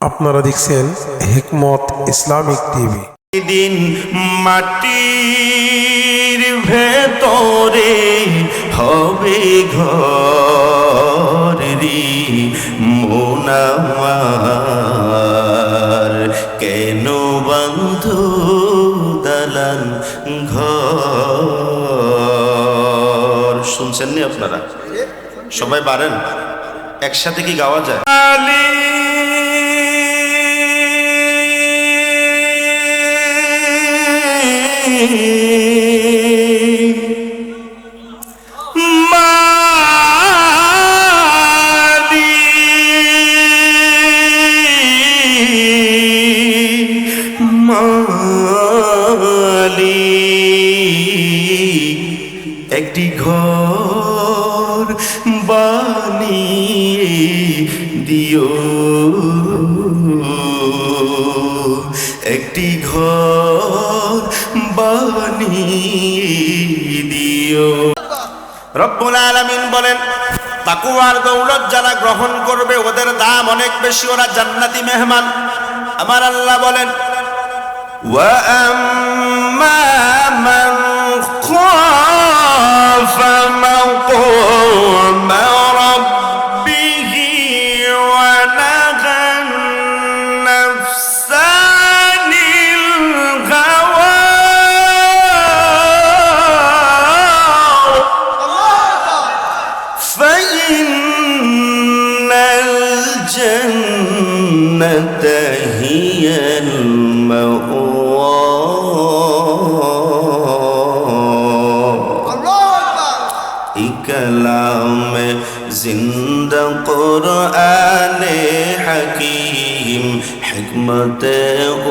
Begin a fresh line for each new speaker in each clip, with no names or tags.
আপনারা দেখছেন হিকমত Islamic TV.
দিন মাটির ভেতরে হবে ঘর রে মোনামার। কেন বন্ধু দালান ঘর? শুনছেন নি আপনারা? সবাই পারেন একসাথে কি গাওয়া যায়? একটি তাকুয়ার দৌলত যারা গ্রহণ করবে ওদের দাম অনেক বেশি ওরা জান্নাতি মেহমান আমার আল্লাহ বলেন وأما من خاف مقام زند قرآن حكيم. حكمته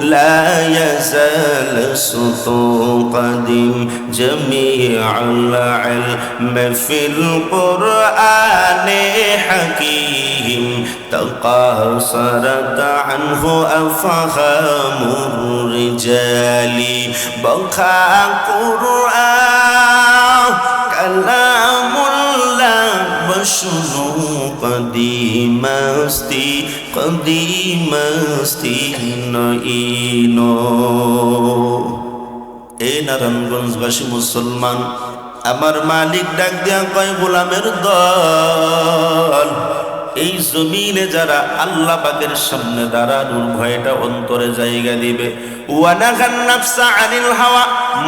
لا يزال سطو قديم. جميع العلم في القرآن حكيم. تقاصرت عنه أفهام الرجال. بقى قرآن كلام الله بشنو قديم استي قديم استي نئينو এই নারায়ণগঞ্জবাসী মুসলমান আমার মালিক ডাক দিয়া কয় গোলামের দল এই জমিনে যারা আল্লাহ পাকের সামনে দাঁড়ানোর ভয়টা অন্তরে জায়গা দিবে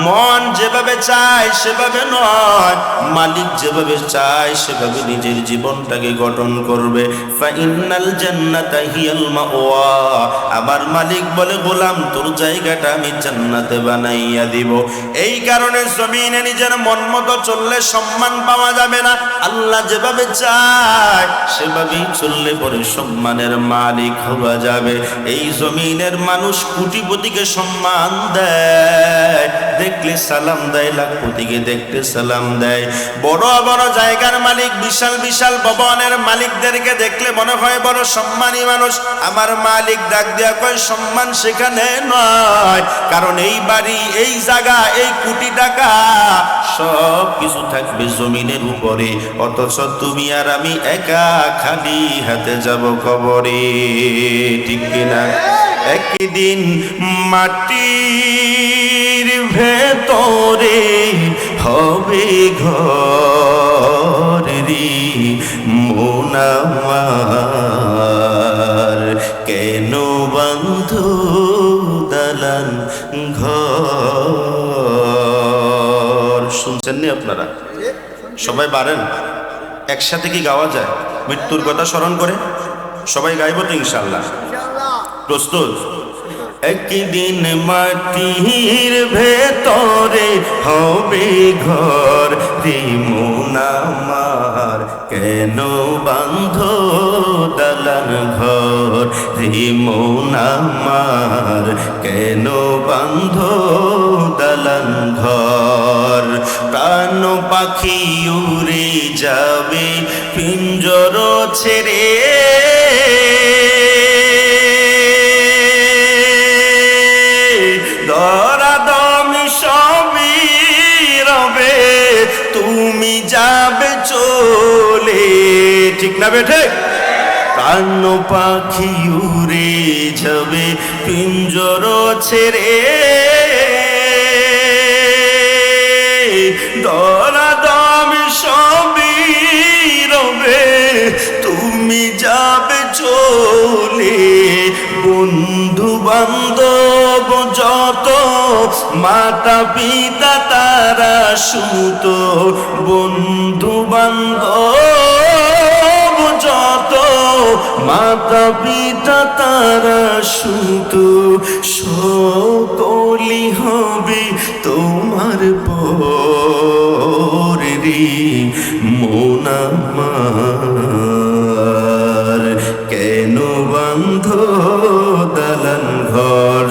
মন যেভাবে চায় সেভাবে নয়, মালিক যেভাবে চায় সেভাবে নিজের জীবনটাকে গঠন করবে। আমার মালিক বলে, গোলাম, তোর জায়গাটা আমি জান্নাতে বানাইয়া দিব। এই কারণে জমিনে নিজের মন মতো চললে সম্মান পাওয়া যাবে না। আল্লাহ যেভাবে চায় সেভাবেই চললে পরে সম্মানের মালিক হওয়া যাবে। এই জমিনের মানুষ কোটিপতিকে সম্মান দেয়। দেখলে সালাম দেয়, লাখপতিকে দেখতে সালাম দেয়। বড় বড় জায়গার মালিক, বিশাল বিশাল ভবনের মালিকদেরকে দেখলে মনে হয় বড় সম্মানী মানুষ। আমার মালিক ডাক দেয়া কয়, সম্মান সেখানে নয়। কারণ এই বাড়ি, এই জায়গা, এই কোটি টাকা, সব কিছু থাকবে জমিনের উপরে। অথচ তুমি আর আমি একা খালি হাতে যাব কবরে। ঠিক কিনা? একদিন মাটির ভেতরে হবে ঘর রে মোনামার কেন বন্ধু দালান ঘর? শুনছেন আপনারা? সবাই পারেন একসাথে কি গাওয়া যায়? মৃত্যুর কথা স্মরণ করে সবাই গাইব তো ইনশাল্লাহ প্রস্তুত। একদিন মাটির ভেতরে হবে ঘর রে মোনামার কেন বান্ধ দালান ঘর রে মোনামার কেন বান্ধ দালান ঘর? প্রাণ পাখি উড়ে যাবে, পিঞ্জর ছেড়ে না বেঠে? প্রাণ পাখি উড়ে যাবে, পিঞ্জর ছেড়ে। দরা দম রবে, তুমি যাবে চলে। বন্ধু বান্ধব যত মাতা পিতা তারা সুত বন্ধু বান্ধব মাতা পিতা তারা শুধু সকলি হবে তোমার পরি মোনামার কেন বন্ধ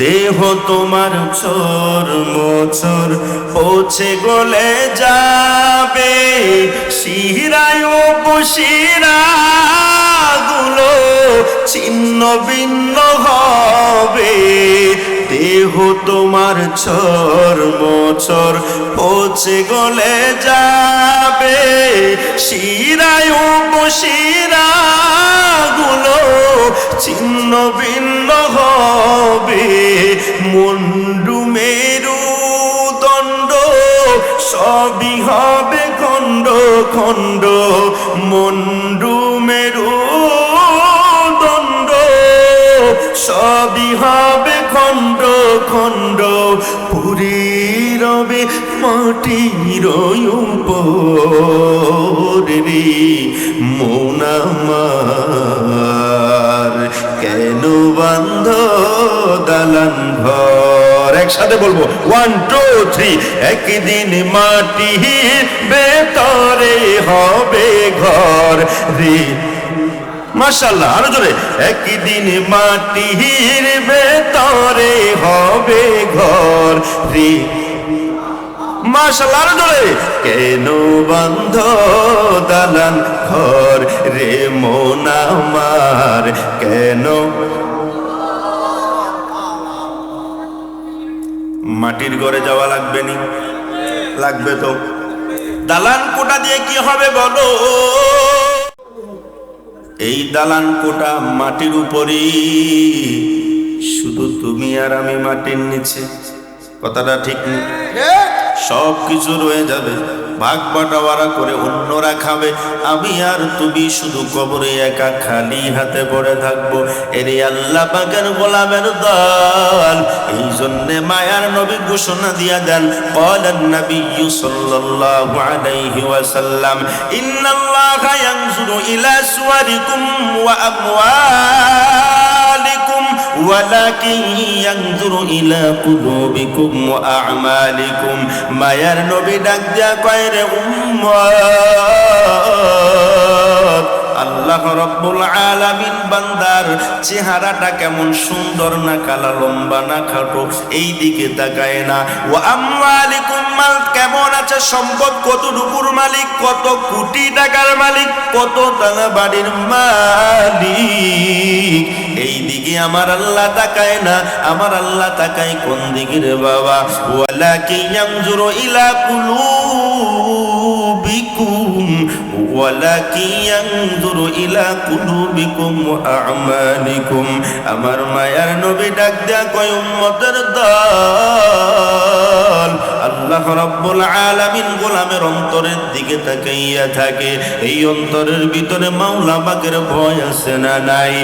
দেহ তোমার চোর মোচর পৌঁছে গলে যাবে। শিরায় বসিরা গুলো ছিন্ন ভিন্ন হবে। দেহ তোমার চর মোচর পৌঁছে গলে যাবে শিরায় বসিরা গুলো ছিন্ন ভিন্ন হবে। মুন্ডু মেরু দণ্ড, সবই হবে খণ্ড খণ্ড। মুন্ডু মেরু দণ্ড, সবই হবে খণ্ড খণ্ড। পুরী রবে মাটির রে মোনামার কেন বন্ধ দালান ঘর? একসাথে বলব। ওয়ান টু থ্রি একদিন মাটি বেতরে হবে ঘর রে। মাশাল্লাহ আরও জোরে। একদিন মাটির বেতরে হবে ঘর রে। আরও জোরে। কেন বন্ধ দালান ঘর রে মন কেন? মাটির ঘরে যাওয়া লাগবে নি? লাগবে তো। দালান কোটা দিয়ে কি হবে বলো? এই দালান কোটা মাটির উপরেই। শুধু তুমি আর আমি মাটির নিচে। কথাটা ঠিক নেই সব কিছু রয়ে যাবে। ভাগ বাটাওয়ারা করে অন্যরা খাবে। আমি আর তুমি শুধু কবরে একা খালি হাতে পড়ে থাকব। এরে আল্লাহ পাকের গোলামের দল, এই জন্যে মায়ার নবী ঘোষণা দিয়া দেন। কলেন নবী সাল্লাল্লাহু আলাইহি ওয়াসাল্লাম, ইন্নাল্লাহা ইলা সুয়ারিকুম ওয়া আমওয়া ওয়ালাকিন ইয়ানজুরু ইলা কুলুবিকুম ওয়া আমালিকুম মায়ার নবী ডাক দিয়া কয় রে উম্মত, আল্লাহ রব্বুল আলামিন বান্দার চেহারাটা কেমন সুন্দর না কালা লম্বা না খাটো এই দিকে তাকায় না। ও আমালিকুম মাল কেমন আছে সম্পদ কত দুপুর মালিক, কত কোটি টাকার মালিক, কত তালা বাড়ির মালিক। এই দিকে আমার আল্লাহ তাকায় না, আমার আল্লাহ তাকায় কোন দিকে বাবা? ওয়ালাকি ইয়ানজুরু ইলা কুলুবিকুম ওয়ালাকি ইয়ানজুরু ইলা কুলুবিকুম ওয়া আ'মালিকুম। আমার মায়ার নবী ডাক দেয়া কয়, উম্মতের দল আল্লাহ রাব্বুল আলামিন গোলামের অন্তরের দিকে তাকাইয়া থাকে। এই অন্তরের ভিতরে মাওলা পাকের ভয় আছে না নাই?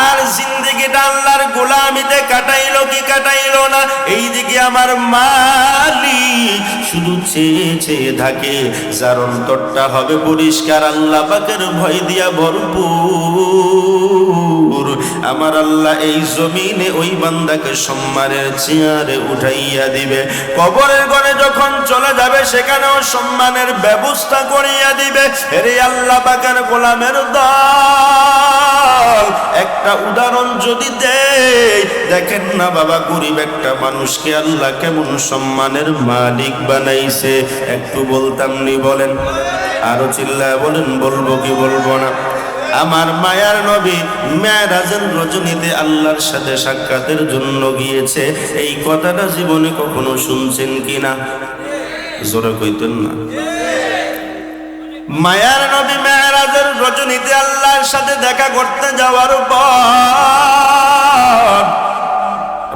আর জিন্দেগিটা আল্লাহর গোলামিতে কাটাইলো কি কাটাইলো না? এই দিকে আমার মালিক শুধু চেয়ে চেয়ে থাকে। যার অন্তরটা হবে পরিষ্কার, আল্লাহ পাকের ভয় দিয়া ভরপুর। আমার আল্লাহ এই জমিনে ওই বান্দাকে সম্মানের চেয়ারে উঠাইয়া দিবে। কবরের ঘরে যখন চলে যাবে, সেখানেও সম্মানের ব্যবস্থা করিয়া দিবে। রে আল্লাহ পাকের গোলামের দল। একটা একটা উদাহরণ যদি দেয় দেখেন না বাবা, গরিব একটা মানুষকে আল্লাহ কেমন সম্মানের মালিক বানাইছে। একটু বলতাম নি বলেন, আরও চিল্লায় বলেন, বলব কি বলব না। আমার মায়ার নবী মেয়ারাজের রজনীতে আল্লাহর সাথে সাক্ষাতের জন্য গিয়েছে। এই কথাটা জীবনে কখনো শুনছেন কিনা? জোরে কইতেন না। মায়ার নবী মেয়ারাজের রজনীতে আল্লাহর সাথে দেখা করতে যাওয়ার পর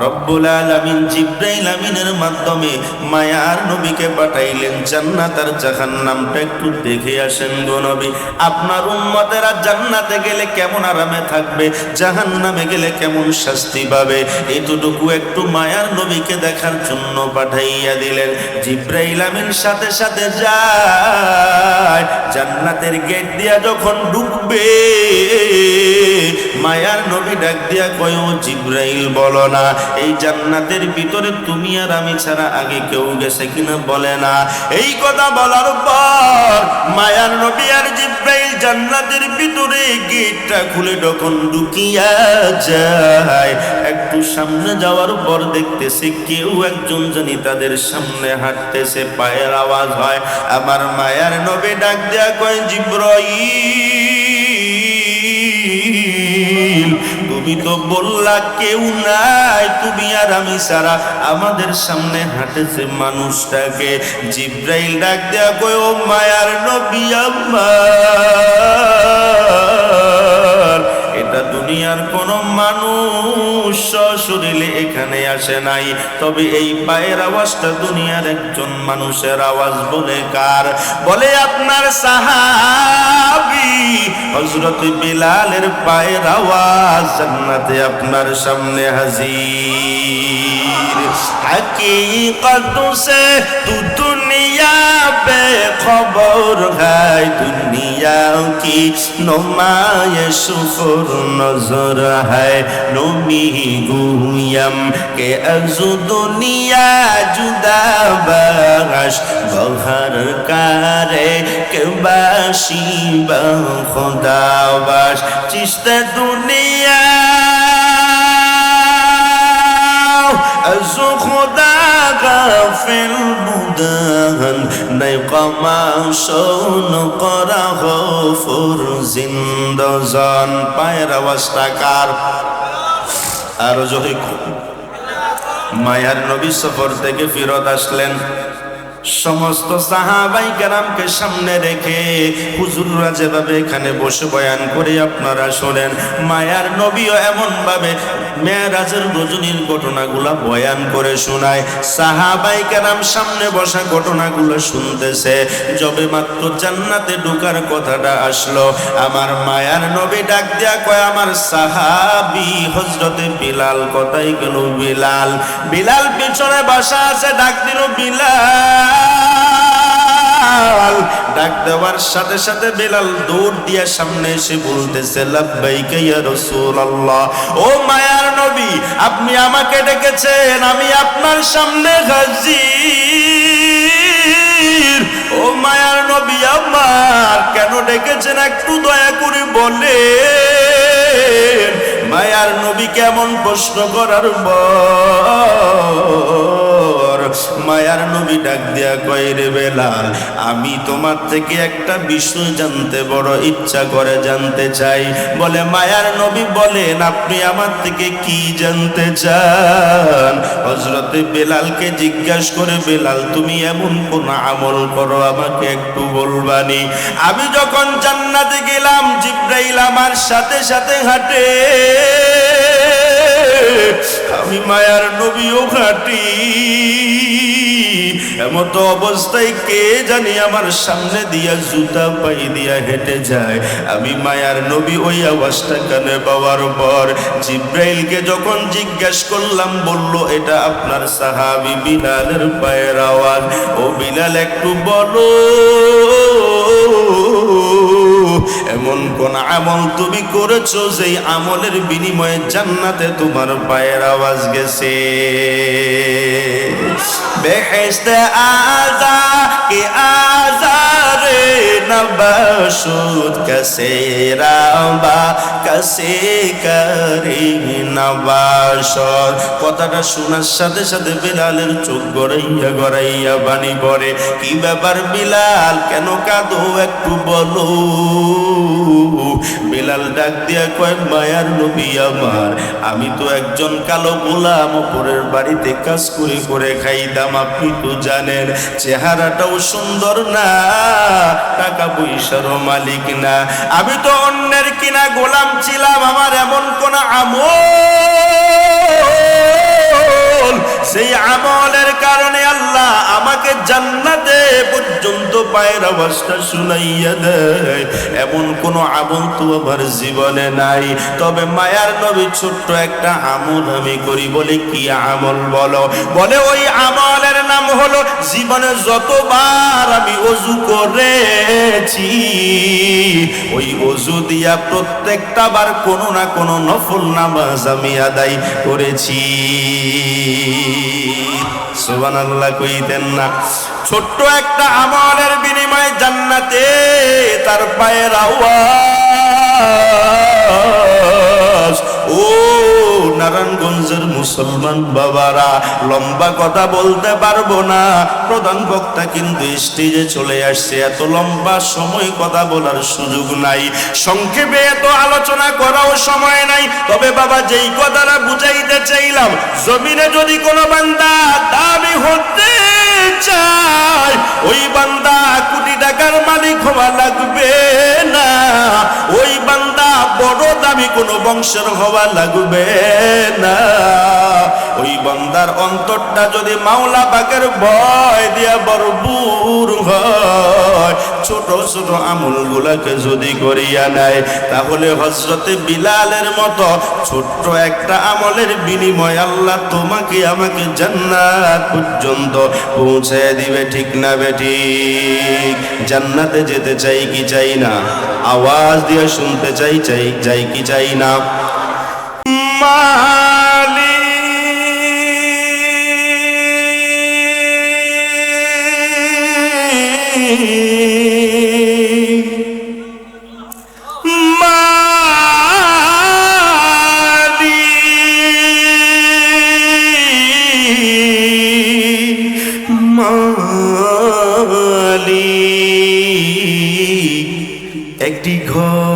রব্বুল আলামিন জিব্রাইল আমিনের মাধ্যমে মায়ার নবীকে পাঠাইলেন জান্নাত আর জাহান্নামটা একটু দেখে আসেন গো নবী। আপনার উম্মতেরা জান্নাতে গেলে কেমন আরামে থাকবে, জাহান্নামে গেলে কেমন শাস্তি পাবে? এতটুকু একটু মায়ার নবীকে দেখার জন্য পাঠাইয়া দিলেন। জিব্রাইল আমিন সাথে সাথে যায়, জান্নাতের গেট দিয়া যখন ঢুকবে মায়ার নবী ডাক দিয়া কয়, জিব্রাইল, বলো না, এই জান্নাতের ভিতরে তুমি আর আমি ছাড়া আগে কেউ গেছে কিনা বলে না। এই কথা বলার পর মায়ার নবী আর জিব্রাইল জান্নাতের ভিতরে গেটটা খুলে যখন ঢুকিয়া যায়, একটু সামনে যাওয়ার পর দেখতেছে কেউ একজন জানি তাদের সামনে হাঁটতেছে, পায়ের আওয়াজ হয়। আমার মায়ার নবী ডাক দেয়া কয়, জিব্রাইল তুমি তো বললা কেউ নাই, তুমি আর আমি সারা আমাদের সামনে হাঁটেছে মানুষটাকে। জিব্রাইল ডাক দেয়া কয়, ও মায়ার নবী আমার শরীরে এখানে আসে নাই। তবে এই পায়ের আওয়াজটা দুনিয়ার একজন মানুষের আওয়াজ বলে কার? বলে আপনার সাহাবি হজরত বিলালের পায়ের আওয়াজ জান্নাতে আপনার সামনে হাজির। হাকিকত সে তু যাবে খবর গায় দুনিয়া কি নমায় সুফর নজর হায়? নমি গুয়াম কে আজু দুনিয়া জুদা বাগাস বহার কারে কে বাসি বা খোদাবাস চিস্তা দুনিয়া, আজু খোদা خدا غافل بودن نیقماشون قرا غفور زندزان পায়ের অবস্থা কার আর যদি মায়ার নবী সফর থেকে ফিরত আসলেন সমস্ত সাহাবাই কেরামকে সামনে রেখে হুজুররা যেভাবে এখানে বসে বয়ান করে আপনারা শোনেন, মায়ার নবীও এমন ভাবে মেয়েরাজের রজনীর ঘটনাগুলা বয়ান করে শোনায়। সাহাবাই কেরাম সামনে বসা ঘটনাগুলো শুনতেছে, যবে মাত্র জান্নাতে ঢোকার কথাটা আসলো। আমার মায়ার নবী ডাক দেয়া কয়, আমার সাহাবি হজরতে বিলাল কথাই গেল বিলাল? বিলাল পিছনে বাসা আছে, ডাক দিল, বিলাল! ডাক দেওয়ার সাথে সাথে বেলাল দৌড় দিয়া সামনে এসে বলতেছে, লাব্বাইকা ইয়া রাসূলুল্লাহ। ও মায়ার নবী, আপনি আমাকে ডেকেছেন, আমি আপনার সামনে হাজির। ও মায়ার নবী, আমার কেন ডেকেছেন, একটু দয়া করে বলে মায়ার নবী, কেমন প্রশ্ন করার পর মায়ার নবী ডাক দিয়া কয়, রে বেলাল, আমি তোমার থেকে একটা বিষয় জানতে বড় ইচ্ছা করে জানতে চাই। বলে, মায়ার নবী বলেন, আপনি আমার থেকে কি জানতে চান? হজরতে বেলালকে জিজ্ঞাসা করে, বেলাল, তুমি এমন কোন আমল করো, আমাকে একটু বলবানি। আমি যখন জান্নাতে গেলাম, জিব্রাইল আমার সাথে সাথে হাঁটে। আমি মায়ার নবী নবীও ঘাটি। এমতো অবস্থায় কে জানি আমার সামনে দিয়া জুতা পাই দিয়া হেঁটে যায়। আমি মায়ার নবী ওই আওয়াজটা কানে পাওয়ার পর জিব্রাইলকে যখন জিজ্ঞেস করলাম, বলল, এটা আপনার সাহাবি বিলালের পায়ের আওয়াজ। ও বিলাল একটু বলো এমন কোন আমল তুমি করেছ যেই আমলের বিনিময়ে জান্নাতে তোমার পায়ের আওয়াজ গেছে? বেহেস্তে আজা কে رب কসে کسی কসে করি کریم কথাটা শোনার সাথে সাথে বিলালের চোখ গড়াইয়া গড়াইয়া বাণী পড়ে। কি ব্যাপার বিলাল, কেন কাঁদো একটু বলো? বিলাল ডাক দিয়া কয়েক মায়ার নবী আমার, আমি তো একজন কালো গোলাম, ওপরের বাড়িতে কাজ করে করে খাইতাম, আপনি তো জানেন, চেহারাটাও সুন্দর না, টাকা পয়সারও মালিক না। আমি তো অন্যের কিনা গোলাম ছিলাম আমার এমন কোন আমল সেই আমলের কারণে আল্লাহ আমাকে জান্নাতে পর্যন্ত পায়ের অবস্থা শুনাইয়া দেয়। এমন কোন আমল তো আমার জীবনে নাই। তবে মায়ার নবী ছোট্ট একটা আমল আমি করি বলে কি আমল বলো? বলে ওই আমলের নাম হলো জীবনে যতবার আমি অজু করেছি, ওই অজু দিয়া প্রত্যেকটা বার কোনো না কোনো নফল নামাজ আমি আদায় করেছি। কইতেন না। ছোট্ট একটা আমলের বিনিময়ে জান্নাতে তার পায়ের আওয়াজ। ও নারায়ণগঞ্জের মুসলমান বাবারা, লম্বা কথা বলতে পারব না। প্রধান বক্তা কিন্তু স্টেজে চলে আসছে। এত লম্বা সময় কথা বলার সুযোগ নাই। সংক্ষেপে এত আলোচনা সময় নাই। তবে বাবা, যেই কথাটা বুঝাইতে চাইলাম, জমিনে যদি কোনো বান্দা দাবি হতে চায়, ওই বান্দা কোটি টাকার মালিক হওয়া লাগবে না। ওই বান্দা বড় দামি কোনো বংশের হওয়া লাগবে না। ওই বান্দার অন্তরটা যদি মাওলা বাগের ভয় দিয়া বরবুর হয়, ছোট ছোট আমল গুলাকে যদি করিয়া নেয়, তাহলে হজরতে বিলালের মতো ছোট্ট একটা আমলের বিনিময় আল্লাহ তোমাকে আমাকে জান্নাত পর্যন্ত পৌঁছে দিবে, ঠিক না বেটি? জান্নাতে যেতে চাই কি চাই না? আওয়াজ দিয়ে শুনতে চাই চাই যাই কি চাই না। মালিক একটি ঘর।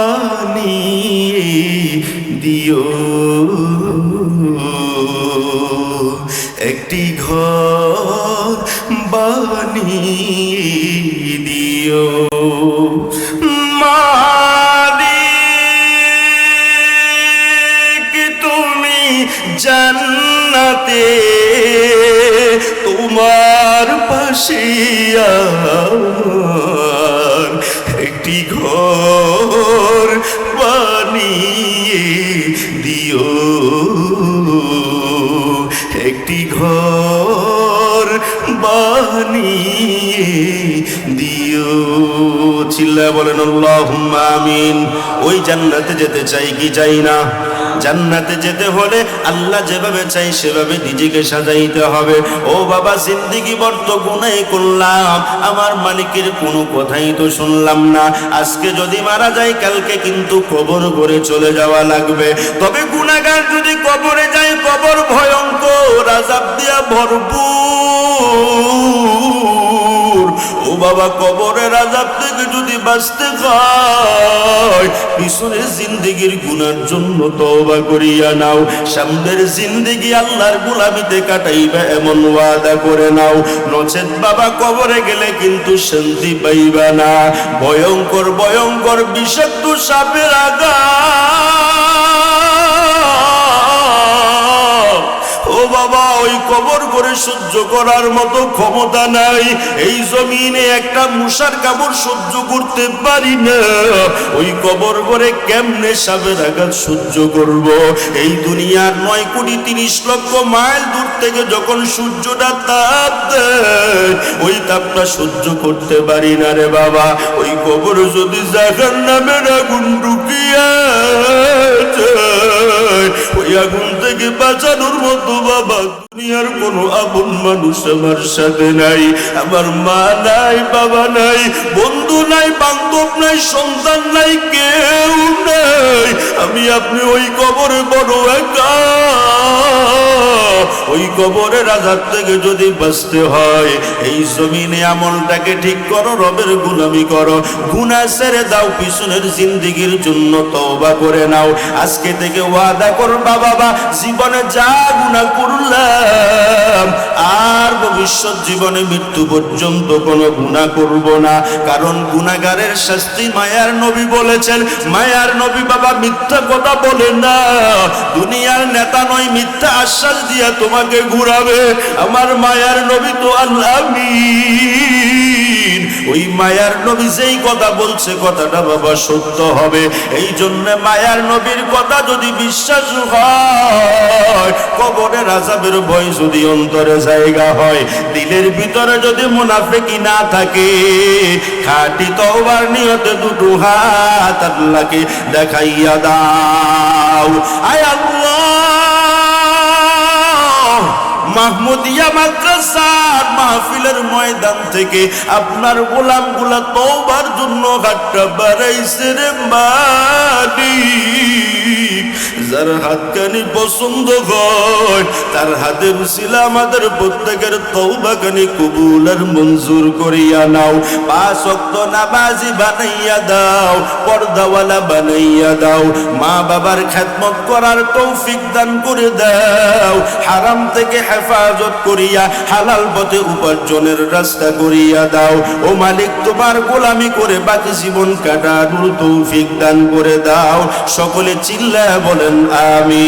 বানিয়ে দিও। একটি ঘর বানিয়ে দিও। মালিক তুমি জান্নাতে তোমার পাশে আমার একটি ঘর দিও। চিল্লা বলেন আমিন। ওই জান্নাতে যেতে চাই কি চাই না? জান্নাতে যেতে হলে আল্লাহ যেভাবে চাই সেভাবে নিজেকে সাজাইতে হবে। ও বাবা, জিন্দিগি বর্ত গুনাই করলাম। আমার মালিকের কোনো কথাই তো শুনলাম না। আজকে যদি মারা যায়, কালকে কিন্তু কবর করে চলে যাওয়া লাগবে। তবে গুনাগার যদি কবরে যায়, কবর ভয়ঙ্কর আজাব দিয়া ভরপুর। বাবা কবরের আজাব থেকে যদি বাঁচতে হয় পিছনের জিন্দিগির গুনার জন্য তওবা করিয়া নাও। সামনের জিন্দিগি আল্লাহর গুলামিতে কাটাইবা এমন ওয়াদা করে নাও। নচেত বাবা কবরে গেলে কিন্তু শান্তি পাইবা না। ভয়ঙ্কর ভয়ঙ্কর বিষাক্ত সাপের আগা ওই কবর করে সহ্য করার মতো ক্ষমতা নাই। এই জমিনে একটা মুসার কামড় সহ্য করতে পারি না। ওই কবর করে কেমনে সাবের আঘাত সহ্য করব? এই দুনিয়ার নয় কোটি তিরিশ লক্ষ মাইল দূর থেকে যখন সূর্যটা তাপ দেয়, ওই তাপটা সহ্য করতে পারি না রে বাবা। ওই কবর যদি জাগার নামে আগুন ঢুকিয়া ওই আগুন থেকে বাঁচানোর মতো বাবা দুনিয়ার কোনো আপন মানুষ আমার সাথে নাই। আমার মা নাই, বাবা নাই, বন্ধু নাই, বান্ধব নাই, সন্তান নাই, কেউ নাই। আমি আপনি ওই কবরে বড় একা। ওই কবরের আজাদ থেকে যদি বাঁচতে হয়, এই জমিনে আমলটাকে ঠিক করো, রবের গুলামি করো। গুনা ছেড়ে দাও, পিছনের জিন্দিগির জন্য তওবা করে নাও। আজকে থেকে ওয়াদা করবা, বাবা, জীবনে যা গুনাহ করলাম আর ভবিষ্যৎ জীবনে মৃত্যু পর্যন্ত কোনো গুণা করব না। কারণ গুণাগারের শাস্তি মায়ার নবী বলেছেন, মায়ার নবী বাবা মিথ্যা কথা বলে না। দুনিয়ার নেতা নয়, মিথ্যা আশ্বাস দিয়া তোমাকে ঘুরাবে। আমার মায়ার নবী তো আল্লাহ ওই মায়ার নবী যেই কথা বলছে, কথাটা বাবা সত্য হবে। এই জন্য মায়ার নবীর কথা যদি বিশ্বাস হয় কবরের আজাবের ভয় যদি অন্তরে জায়গা হয়, দিলের ভিতরে যদি মুনাফেকি না থাকে, খাটি তওবার নিয়তে দুটো হাত আল্লাহকে দেখাইয়া দাও। আয় আল্লাহ! মাহমুদিয়া মাদ্রাসার মাহফিলের ময়দান থেকে আপনার গোলামগুলা তোবার জন্য ঘাটটা বাড়াইছে রে মালিক। যার হাতখানি পছন্দ হয়, তার হাতে রুসিলা আমাদের প্রত্যেকের তৌবাখানি কবুল আর মঞ্জুর করিয়া নাও। পাঁচ অক্ত নামাজি বানাইয়া দাও, পর্দাওয়ালা বানাইয়া দাও। মা বাবার খেদমত করার তৌফিক দান করে দাও। হারাম থেকে হেফাজত করিয়া হালাল পথে উপার্জনের রাস্তা করিয়া দাও। ও মালিক, তোমার গোলামি করে বাকি জীবন কাটানোর তৌফিক দান করে দাও। সকলে চিল্লা বলেন আমি